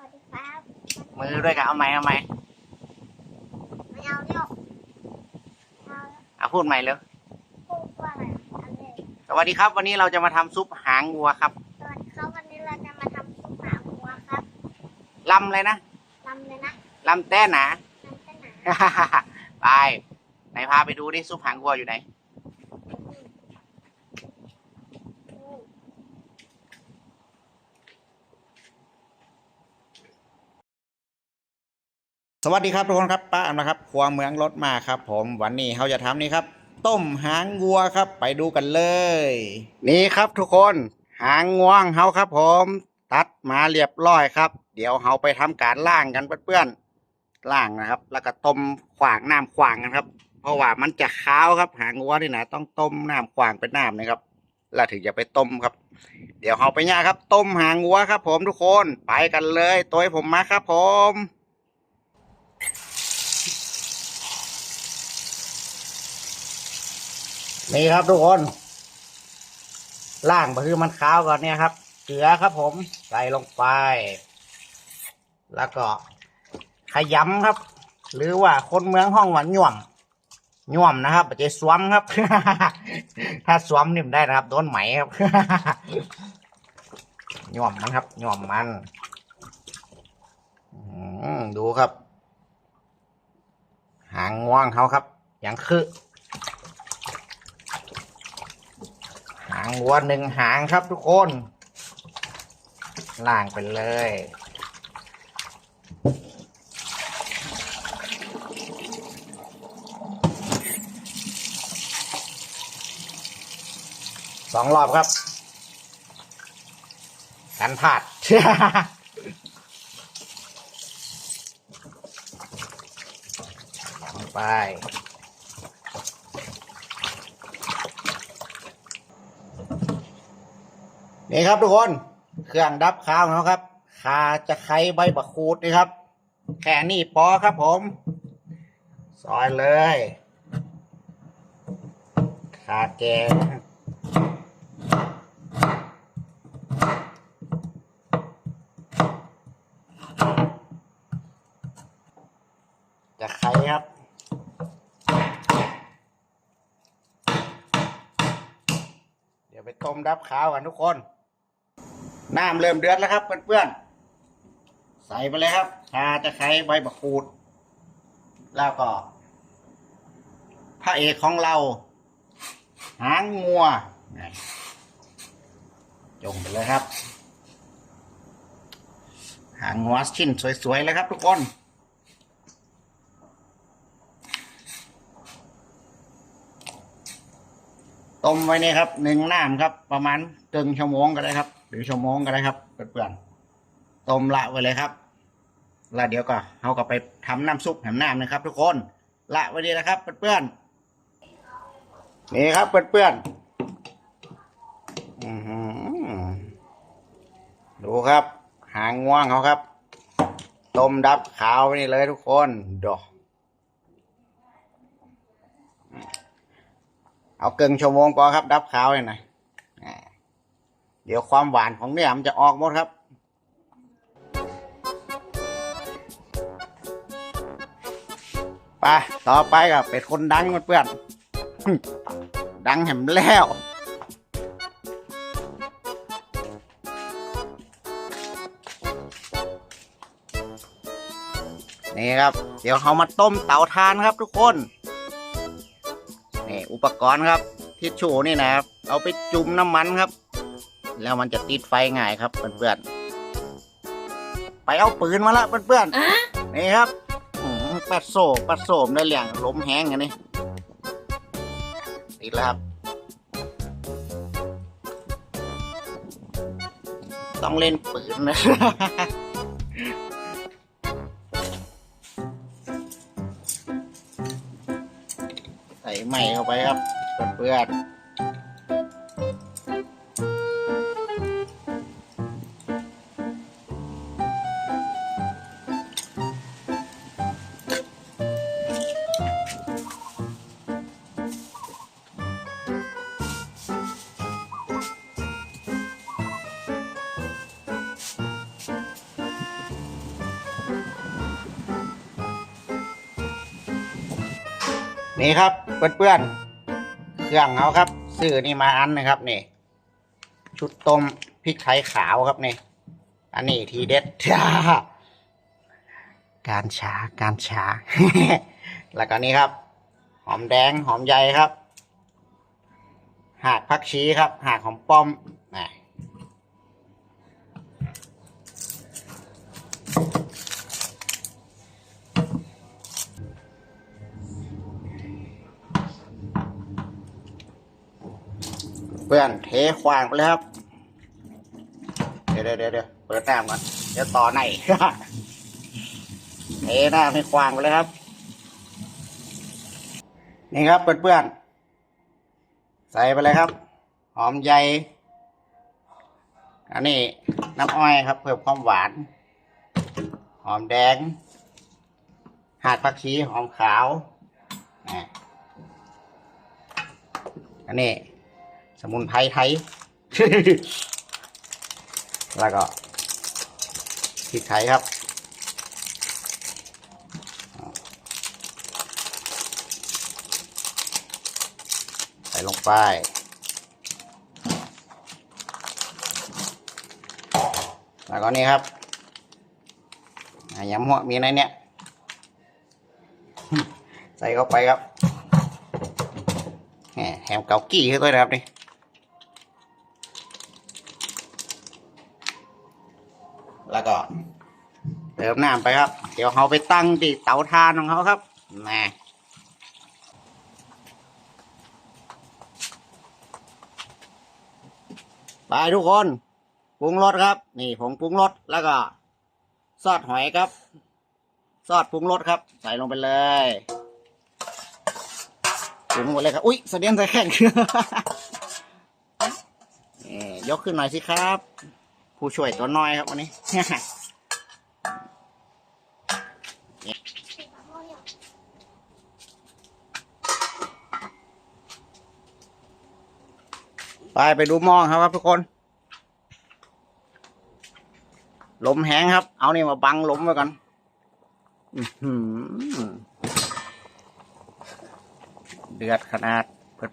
วัสดีครับมือด้วยกันเอาไหมเอาไหมไม่เอาเร็วเอาเอาพูดใหม่เลยพูดว่าอะไรเอาเลยสวัสดีครับ วันนี้เราจะมาทำซุปหางวัวครับสวัสดีครับวันนี้เราจะมาทำซุปหมาหัวครับลำเลยนะลำเลยนะลำแต้หนาลำเส้นหนาไปไหนพาไปดูดิซุปหางวัวอยู่ไหน สวัสดีครับทุกคนครับป้าอำนะครับครัวเมืองรถมาครับ ผมวันนี้เขาจะทำนี่ครับ ต้มหางวัวครับ ไปดูกันเลย นี่ครับทุกคนหางงวงเขาครับ ผม ตัดมาเรียบร้อยครับ เดี๋ยวเขาไปทำการล่างกันเพื่อนๆล่างนะครับ แล้วก็ต้มขวางน้ำขวางกันครับ เพราะว่ามันจะขาวครับ หางวัวนี่นะต้องต้มน้ำขวางเป็นน้ำนะครับ แล้วถึงจะไปต้มครับ เดี๋ยวเขาไปย่าครับ ต้มหางวัวครับ ผมทุกคนไปกันเลยตัวผมมาครับ ผม นี่ครับทุกคน ล่างก็คือมันขาวก่อนเนี่ยครับ เกลือครับผม ใส่ลงไป แล้วก็ขยำครับ หรือว่าคนเมืองห้องหว่าหน่วมหน่วมนะครับไม่ใช่สวมครับ ถ้าสวมนี่มนได้นะครับ โดนไหมครับหน่วมมันครับหน่วมมันอืดูครับ หางง่วงเขาครับ อย่างคือหางวัวหนึ่งหางครับทุกคนล่างไปเลย สองรอบครับ กันพลาด ลง ไปนี่ครับทุกคน เครื่องดับข้าวของเขาครับขาจะไคร้ใบบักคูดนี่ครับ แค่นี้พอครับผมซอยเลยขาแกงจะไคร้ครับ เดี๋ยวไปต้ม ดับข้าวกันทุกคน น้ำเริ่มเดือดแล้วครับเพื่อนๆ ใส่ไปเลยครับชาตะไคร้ใบบักขูด แล้วก็พระเอกของเรา หางงัวจงไปเลยครับ หางงัวชิ้นสวยๆเลยครับทุกคน ต้มไว้นี่ครับหนึ่งน้ำครับ ประมาณเกิงชั่วโมงก็ได้ครับ หรือชั่วโมงก็ได้ครับเพื่อนๆต้มละไว้เลยครับแล้วเดี๋ยวก็เขาก็ไปทำน้ำซุปแหมน้ำนะครับ ทุกคนละไว้ดีนะครับเพื่อนๆนี่ครับเพื่อนๆดูครับ หางง่วงเขาครับ ต้มดับขาวไว้นี่เลยทุกคนดอก เอาเกิงชั่วโมงพอครับ ดับขาวเลยนะอ่าเดี๋ยวความหวานของเนื้อมันจะออกหมดครับไปต่อไปกับเป็ดคนดังเพื่อนดังแหมแล้วนี่ครับ เดี๋ยวเขามาต้มเตาทานครับทุกคน นี่อุปกรณ์ครับทิชชู่นี่นะครับ เอาไปจุ่มน้ำมันครับ แล้วมันจะติดไฟง่ายครับเพื่อนๆไปเอาปืนมาละเพื่อนๆนี่ครับอืมปัดโซ่ปัดโซ่มได้เหลี่ยงล้มแห้งอันนี้ติดแล้วครับ ต้องเล่นปืนนะ ส่ไหม่เข้าไปครับเพื่อนนี่ครับ เพื่อนๆเครื่องเขาครับซื้อนี่มาอันนะครับนี่ ชุดต้มพริกไทยขาวครับนี่ อันนี้ทีเด็ดการช้าการช้า แล้วก็นี่ครับ หอมแดงหอมใหญ่ครับ หากผักชีครับ หากหอมป้อม เพื่อนเทขวางไปเลยครับเดี๋ยวเดี๋ยวเดี๋ยวเปิดน้ำก่อนเดี๋ยวต่อในเทหน้าให้ขวางไปเลยครับ นี่ครับเพื่อนๆใส่ไปเลยครับ หอมใหญ่อันนี้น้ำอ้อยครับ เพิ่มความหวาน หอมแดง หาดผักชีหอมขาวอันนี้ สมุนไพรไทย แล้วก็พริกไทยครับใส่ลงไปแล้วก็นี่ครับอะยำหัวมีอะไรเนี่ย ใส่เข้าไปครับแหมแฮมเกากี้ให้ด้วยนะครับนี่ เติมน้ำไปครับ เดี๋ยวเขาไปตั้งที่เตาทานของเขาครับนะไปทุกคนปรุงรสครับ นี่ผงปรุงรสแล้วก็ซอสหอยครับ ซอสปรุงรสครับ ใส่ลงไปเลยปรุงหมดเลยครับ อุ๊ยเสดียนใส่แข็งนี่ยกขึ้นหน่อยสิครับ ผู้ช่วยตัวน้อยครับวันนี้ ไปไปดูมองครับครับทุกคน ลมแห้งครับ เอานี่มาบังลมไว้ก่อนเดือดขนาด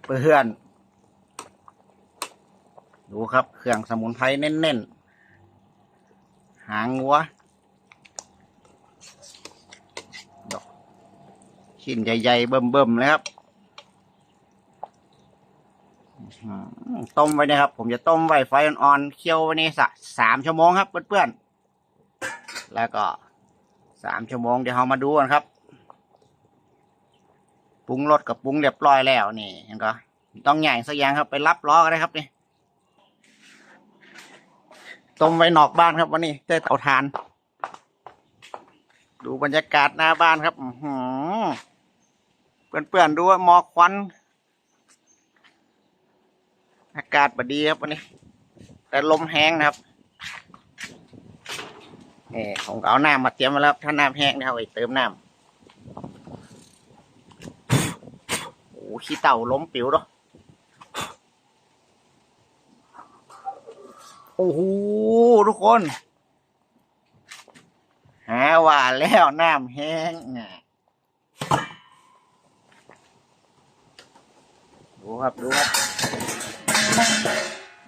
เพื่อนดูครับ เครื่องสมุนไพรเน้นๆ หางงัว ดอกชิ้นใหญ่ๆ เบิ่มๆเลยครับ อืม ต้มไว้นะครับ ผมจะต้มไว้ไฟอ่อนๆเคี่ยวไว้นี่สักสามชั่วโมงครับเพื่อนๆแล้วก็สามชั่วโมงเดี๋ยวเรามาดูกันครับปรุงรสกับปรุงเรียบร้อยแล้วนี่เห็นก็ต้องใหญ่สักอย่างครับไปรับล้อกันได้ครับนี่ต้มไว้นอกบ้านครับวันนี้ได้เตาถ่าน ดูบรรยากาศหน้าบ้านครับเพื่อนๆดูว่าหมอกควัน อากาศบดีครับวันนี้ แต่ลมแห้งนะครับนี่ผมก็เอาน้ำมาเตรียมมาแล้วถ้าน้ำแห้งนะครับไปเติมน้ำโอ้ขี้เต่าล้มปิ๋วเนาะโอ้โหทุกคน หาว่าแล้วน้ำแห้งอะดูครับ ดูครับ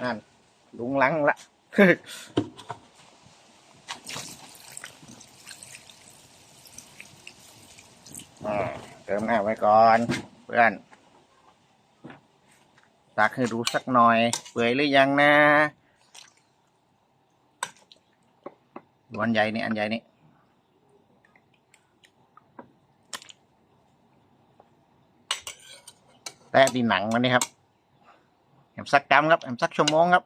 นั่นลุงลังละเติมหน้าไว้ก่อน เพื่อนตักให้ดูสักหน่อย เปื่อยหรือยังนะดูอันใหญ่นี่อันใหญ่นี่แต่ดีหนังมันนี่ครับ มสักกรัมครับแหมสักชั่วโมงครับ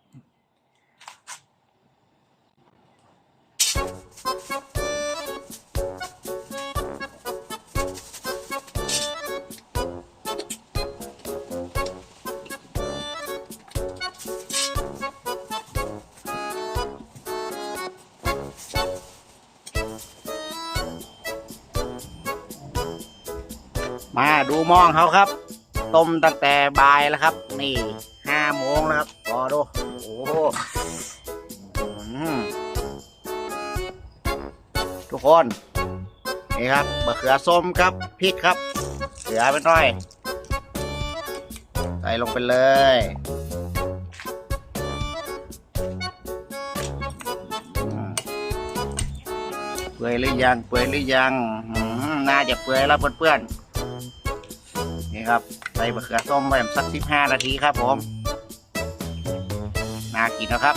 มาดูมองเขาครับ ต้มตั้งแต่บ่ายแล้วครับ นี่ มงแล้วครับรอดู โอ้โหทุกคน นี่ครับมะเขือส้มครับพริกครับเขือไปหน่อย ใส่ลงไปเลยเปื่อยหรือยังเปื่อยหรือยังน่าจะเปื่อยแล้วเพื่อนๆนี่ครับใส่มะเขือส้มไปสักสิบห้านาทีครับผมากินนะครับ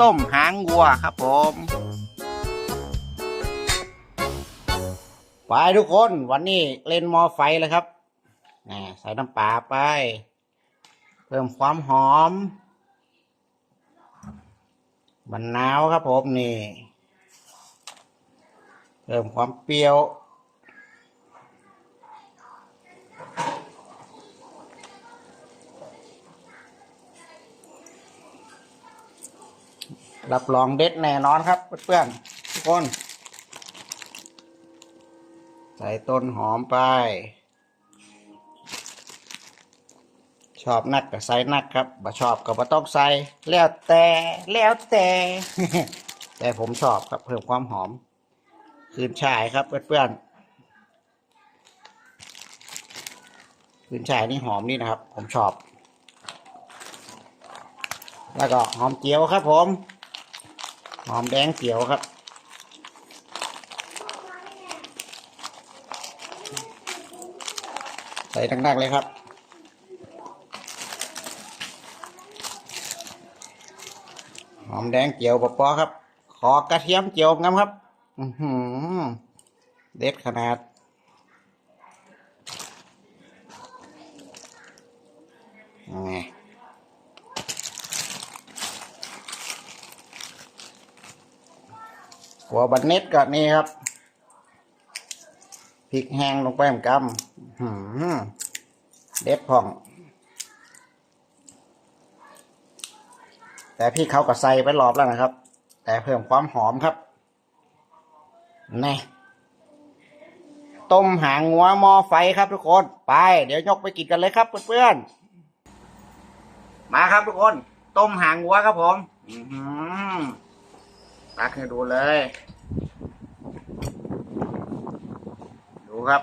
ต้มหางวัวครับผมไปทุกคนวันนี้เล่นมอไฟเลยครับนี่ใส่น้ำปลาไป เพิ่มความหอมมะนาวครับผมนี่ เพิ่มความเปรี้ยว รับรองเด็ดแน่นอนครับเพื่อนๆทุกคน ใส่ต้นหอมไป ชอบนักก็ใส่นักครับบ่ชอบก็บ่ต้องใส่แล้วแต่แล้วแต่ แต่ผมชอบครับเพิ่มความหอม คืนฉายครับเพื่อนๆคืนฉายนี่หอมนี่นะครับ ผมชอบแล้วก็หอมเจียวครับผม หอมแดงเจียวครับ ใส่ดังๆเลยครับ หอมแดงเจียวปปอครับ ขอกระเทียมเจียวงามครับ อือเด็ดขนาดไหัวบันเน็ตก็นี่ครับพริกแห้งลงไปเหมือนกันอื้อหือเด็ดผ่อง แต่พี่เขาก็ใส่ไปรอบแล้วนะครับ แต่เพิ่มความหอมครับนี่ต้มหางงัวมอไฟครับทุกคน ไป เดี๋ยวยกไปกินกันเลยครับเพื่อนๆมาครับทุกคน ต้มหางงัวครับผม อื ตักให้ดูเลย ดูครับ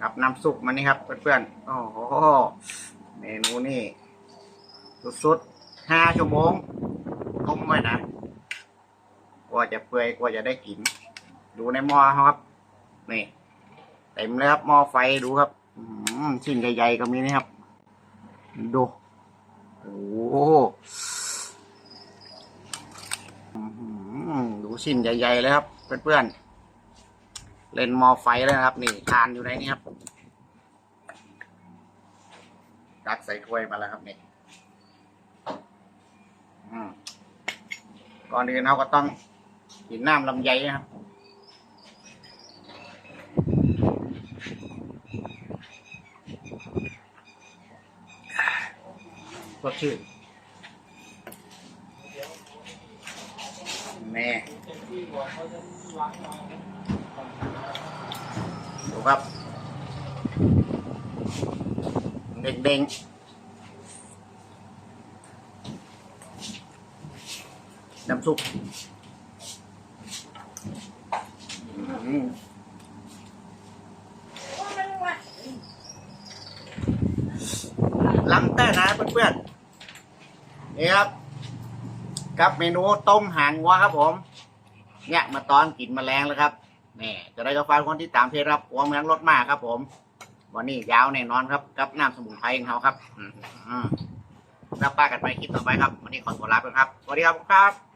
กับน้ำซุปมันนี่ครับ เพื่อนๆ โอ้โห เมนูนี่ สุดๆห้าชั่วโมงต้มไว้นะกว่าจะเปื่อยกว่าจะได้กิน ดูในหม้อครับ นี่ เต็มเลยครับหม้อไฟดูครับชิ้นใหญ่ๆก็มีนี่ครับ ดูโอ้โหดูชิ้นใหญ่ ๆ เลยครับ เพื่อนๆ เล่นมอไฟเลยนะครับ นี่ทานอยู่ในนี้ครับตักใส่ถ้วยมาแล้วครับนี่ก่อนอื่นเราก็ต้องกินน้ำลำไยนะครับ สดชื่นแม่ดูครับ เด้งๆน้ำซุปอืมล้ำแต่นะเพื่อนๆ นี่ครับ กับเมนูต้มหางวัวครับผม เนี่ยมาตอนกินแมลงแล้วครับนี่จะได้กาแฟคนที่ตามเพจรับหัวเมืองรถมากครับ ผม วันนี้ยาวแน่นอนครับ กับน้ำสมุนไพรของเขาครับอืมแล้วป้ากันไปคลิปต่อไปครับ วันนี้ขอตัวลาไปครับสวัสดีครับครับ